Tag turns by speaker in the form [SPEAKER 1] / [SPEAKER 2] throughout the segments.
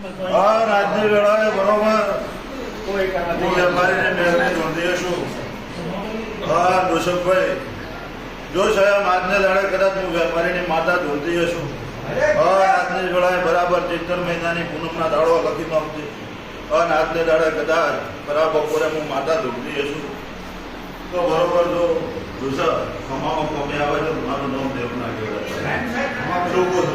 [SPEAKER 1] આ રાજની વેળાએ બરોબર હું વેપારીને મેળવી નોંધી છું હા ઋષભભાઈ જો સાહેબ આજને દાડે કદાચ હું વેપારીની માતા ધોતી હશું. હા આજની વેળાએ બરાબર ચિત્તર મહિનાની પૂનમના દાડો લખી નોંધતી. અને આજને દાડે કદાચ બરાબર બપોરે હું માતા ધોતી હશું. તો બરોબર જો ઋષભ ખમામાં ખમી આવે તો મારું નામ દેવ ના કહેવાય શું કહું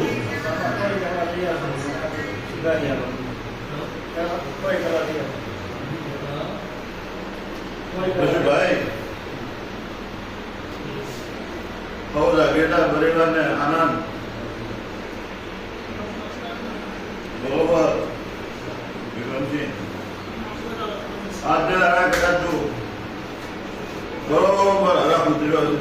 [SPEAKER 1] ઋષભભાઈ બહુ લાગેલા પરિવારને આનંદ બરોબર વિક્રમસિંહ આજને દાડા કદાચ જો બરોબર હરખ ઉતર્યો છે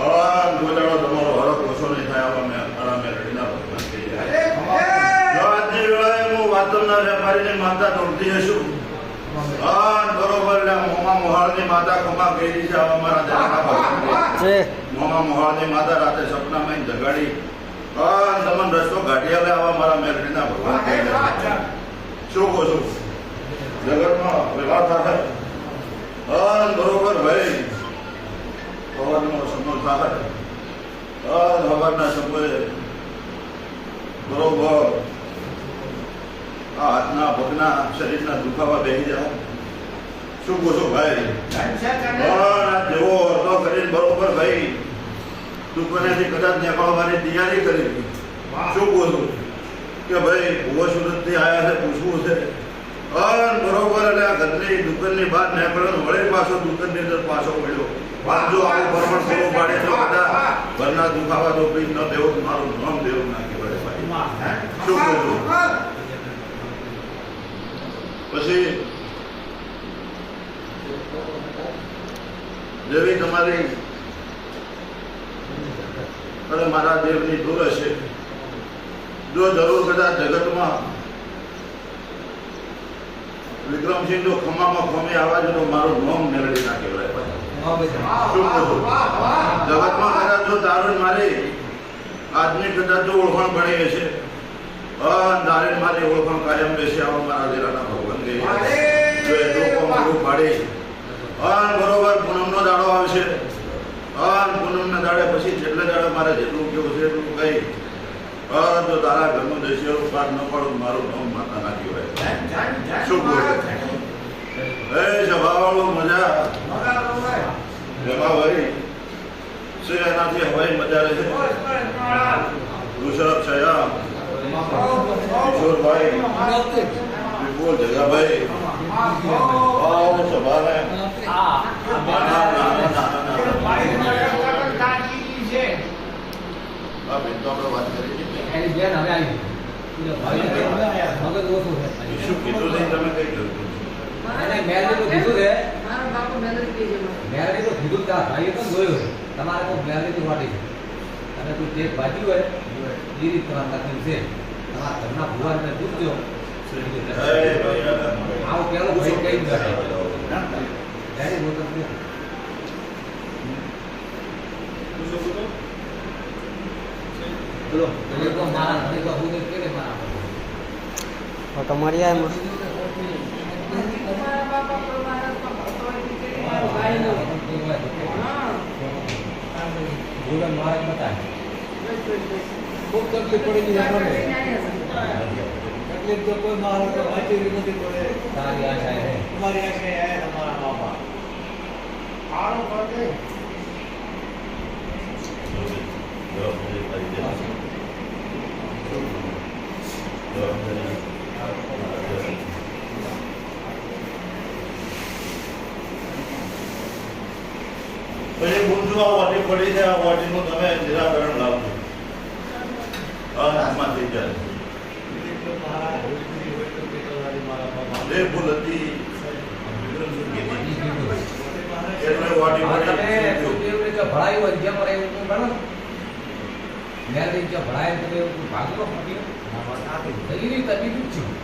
[SPEAKER 1] આ ગોદાડો તમારો હરખ ઓછો નહીં થાય આવા મેં આરા મેલડીના ભગવાન કહી જાય જો આજની વેળાએ હું વાતમના વેપારીની માતા દોડતી હશું આ બરોબર ને મોમા મોહાળની માતા ખમા કહી છે અમારા
[SPEAKER 2] છે.
[SPEAKER 1] મોમા મોહાળની માતા રાતે સપનામાં જગાડી. આ તમન રસ્તો કાઢી લે આવા મારા મેરડીના ભગવાન શું કહો છો? જગતમાં વેલા થાય. અન બરોબર ભાઈ. પવનનો સમો થાય. અન હવારના સમયે બરોબર આ હાથના પગના શરીરના દુખાવા બેસી જાય શું કહો છો ભાઈ? પણ જેવો અડધો કરીને બરોબર ભાઈ. દુકાનેથી કદાચ નીકળવાની તૈયારી કરી. શું કહો છો કે ભાઈ ભૂવો સુરતથી આવ્યા છે પૂછવું છે. અન બરોબર અને આ ઘરની દુકાનની બહાર નેપાળ વળે પાછો દુકાનની અંદર પાછો મળ્યો વાંધો આવો પરમણ પૂરો પાડે તો બધા ઘરના દુખાવા તો પી ન દેવો મારું નામ દેવું નાખી પડે ભાઈ. શું કહો છો પછી જેવી તમારી અને મારા દેવની દૂર હશે. જો જરૂર કદાચ જગતમાં વિક્રમસિંહ જો ખમામાં ખમી આવા જો મારું નોમ મેળવી ના કહેવાય જગતમાં કદાચ જો દારૂ મારી આજની કદાચ જો ઓળખાણ બની હશે. અન દારૂ મારી ઓળખાણ કાયમ બેસે આવા મારા દેરાના ભગવાન. લોકો પાડી, અન બરોબર પૂનમનો દાડો આવશે. અન પૂનમના દાડે પછી જેટલા દાડે મારે જેટલું કેવું છે એટલું કહી અન જો તારા ઘરનું દેશિયો પાર ન પડું મારું નામ માતા ના કહેવાય. શું બોલે એ સભાવાળો, મજા. જમાભાઈ છે એનાથી હવાઈ મજા રહે છે? ઋષભ છયા કિશોરભાઈ. વિપુલ જગાભાઈ આવો સભાને નાના નાના નાના નાના આ બેન, તો આપણે વાત કરી હતી. શું કીધું નહીં, તમે કઈ કીધું
[SPEAKER 3] અને તું જે બાજુ હોય એ રીત તમારે તકલીફ છે તમારા ઘરના ભુવાને પૂછજો આવો પેલો ભાઈ કઈ કરે
[SPEAKER 1] ના
[SPEAKER 3] ત્યારે બહુ તકલીફ બોલો પેલે તો મારા ઘરે તો હું કે મારા
[SPEAKER 2] તો તમારી આ
[SPEAKER 3] ખૂબ તકલીફ પડી ગઈ
[SPEAKER 1] પછી ગુંજવા વાટી પડી છે આ વાટીનું તમે નિરાકરણ લાવજો. હા હાથમાં થઈ જાય એટલે
[SPEAKER 3] હા, ભળાયું એવું મેં ભળાય એવું ભાગલો ફૂટી તબી પૂછ્યું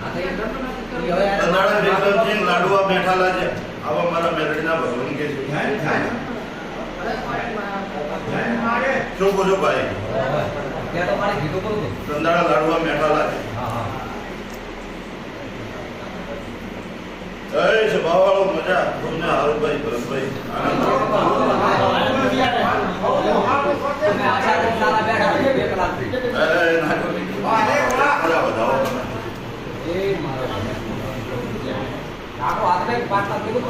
[SPEAKER 3] હા તો એ
[SPEAKER 1] લાડુઆ બેઠાલા છે આવા મારા મેલડીના ભગવાન કે છે શું બોલો ભાઈ
[SPEAKER 3] ત્યાં તો મારે કીધું કરું હતું.
[SPEAKER 1] લાડવા મેઠા લાગે.
[SPEAKER 3] હા હા.
[SPEAKER 1] એ છે ભાવવાળો મજા. તમને હારુભાઈ ભરતભાઈ આનંદ
[SPEAKER 3] તમે આશા કરી સારા બેઠા છો, બે કલાકથી.
[SPEAKER 1] એ ના મજા વધાવો તમે.
[SPEAKER 3] એ મારો આખો હાથમાં એક પાટલા કીધું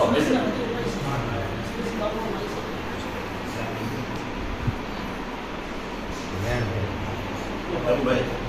[SPEAKER 3] તો
[SPEAKER 1] ભાઈ